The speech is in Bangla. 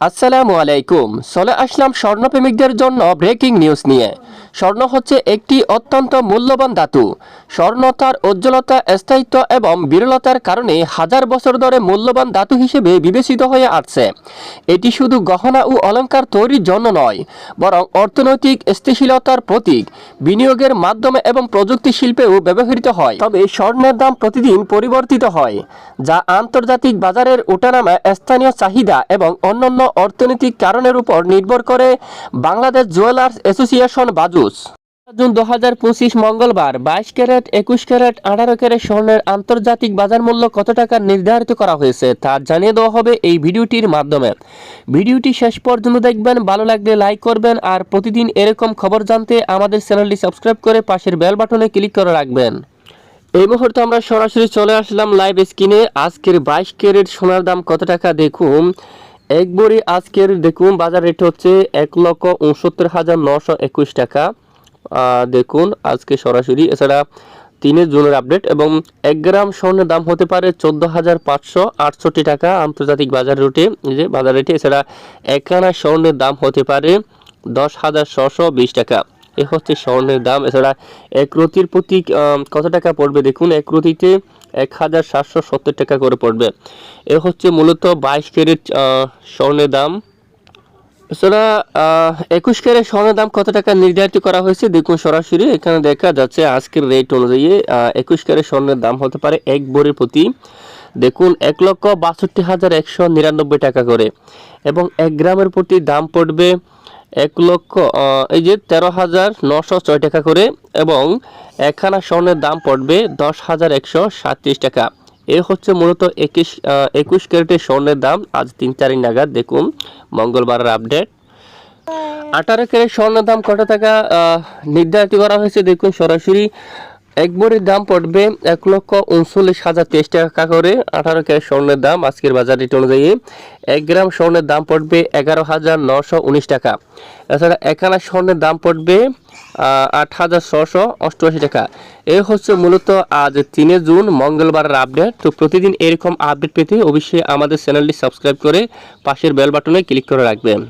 আসসালামু আলাইকুম। চলে আসলাম স্বর্ণপ্রেমিকদের জন্য ব্রেকিং নিউজ নিয়ে। স্বর্ণ হচ্ছে একটি অত্যন্ত মূল্যবান ধাতু। স্বর্ণ তার উজ্জ্বলতা, স্থায়িত্ব এবং বিরলতার কারণে হাজার বছর ধরে মূল্যবান ধাতু হিসেবে বিবেচিত হয়ে আসছে। এটি শুধু গহনা ও অলংকার তৈরির জন্য নয়, বরং অর্থনৈতিক স্থিতিশীলতার প্রতীক। বিনিয়োগের মাধ্যমে এবং প্রযুক্তি শিল্পেও ব্যবহৃত হয়। তবে স্বর্ণের দাম প্রতিদিন পরিবর্তিত হয়, যা আন্তর্জাতিক বাজারের ওঠানামা স্থানীয় চাহিদা এবং অন্যান্য অর্থনৈতিক কারণের উপর নির্ভর করে। বাংলাদেশ জুয়েলার্স অ্যাসোসিয়েশন বাজুস জুন দু হাজার পঁচিশ মঙ্গলবার বাইশ ক্যারেট, একুশ ক্যারেট, আঠারো ক্যারেট স্বর্ণের আন্তর্জাতিক বাজার মূল্য কত টাকা নির্ধারিত করা হয়েছে তা জানিয়ে দেওয়া হবে এই ভিডিওটির মাধ্যমে। ভিডিওটি শেষ পর্যন্ত দেখবেন, ভালো লাগলে লাইক করবেন আর প্রতিদিন এরকম খবর জানতে আমাদের চ্যানেলটি সাবস্ক্রাইব করে পাশের বেল বাটনে ক্লিক করে রাখবেন। এই মুহূর্তে আমরা সরাসরি চলে আসলাম লাইভ স্ক্রিনে আজকের বাইশ ক্যারেট সোনার দাম কত টাকা দেখুন। এক বড়ি আজকের দেখুন, বাজার রেট হচ্ছে এক লক্ষ উনসত্তর হাজার নশো একুশ টাকা। দেখুন, আজকে সরাসরি, এছাড়া তিনে জুনের আপডেট এবং এক গ্রাম স্বর্ণের দাম হতে পারে চোদ্দ হাজার পাঁচশো আটষট্টি টাকা আন্তর্জাতিক বাজার রুটে যে বাজার রেটে, এছাড়া একখানা স্বর্ণের দাম হতে পারে দশ হাজার ছশো বিশ টাকা। এ হচ্ছে স্বর্ণের দাম, এছাড়া এক রতির প্রতি কত টাকা পড়বে দেখুন, এক রতিতে এক হাজার সাতশো সত্তর টাকা করে পড়বে। এ হচ্ছে মূলত বাইশ ক্যারেট স্বর্ণের দাম। এছাড়া একুশ ক্যারেট স্বর্ণের দাম কত টাকা নির্ধারিত করা হয়েছে? দেখুন সরাসরি, এখানে দেখা যাচ্ছে আজকের রেট অনুযায়ী একুশ ক্যারেট স্বর্ণের দাম হতে পারে এক বড়ির প্রতি। দেখুন, এক লক্ষ বাষট্টি হাজার একশো নিরানব্বই টাকা করে। এবং এক গ্রামের প্রতি দাম পড়বে এক লক্ষ এই যে তেরো হাজার নশো ছয় টাকা করে এবং একখানা স্বর্ণের দাম পড়বে দশ হাজার একশো সাতত্রিশ টাকা। এ হচ্ছে মূলত একুশ একুশ ক্যারেটের স্বর্ণের দাম। আজ তিন চারি নাগাদ দেখুন, মঙ্গলবারের আপডেট। আঠারো ক্যারেট স্বর্ণের দাম কটা টাকা? নির্ধারিত করা হয়েছে, দেখুন সরাসরি। এক ভরির দাম পড়বে এক লক্ষ উনচল্লিশ হাজার তেইশ টাকা করে। আঠারো ক্যারেট স্বর্ণের দাম আজকের বাজার রেট অনুযায়ী এক গ্রাম স্বর্ণের দাম পড়বে এগারো হাজার নশো উনিশ টাকা। এছাড়া একানা স্বর্ণের দাম পড়বে আট হাজার ছশো অষ্টআশি টাকা। এই হচ্ছে মূলত আজ তিনে জুন, মঙ্গলবারের আপডেট। তো প্রতিদিন এরকম আপডেট পেতে অবশ্যই আমাদের চ্যানেলটি সাবস্ক্রাইব করে পাশের বেল বাটনে ক্লিক করে রাখবেন।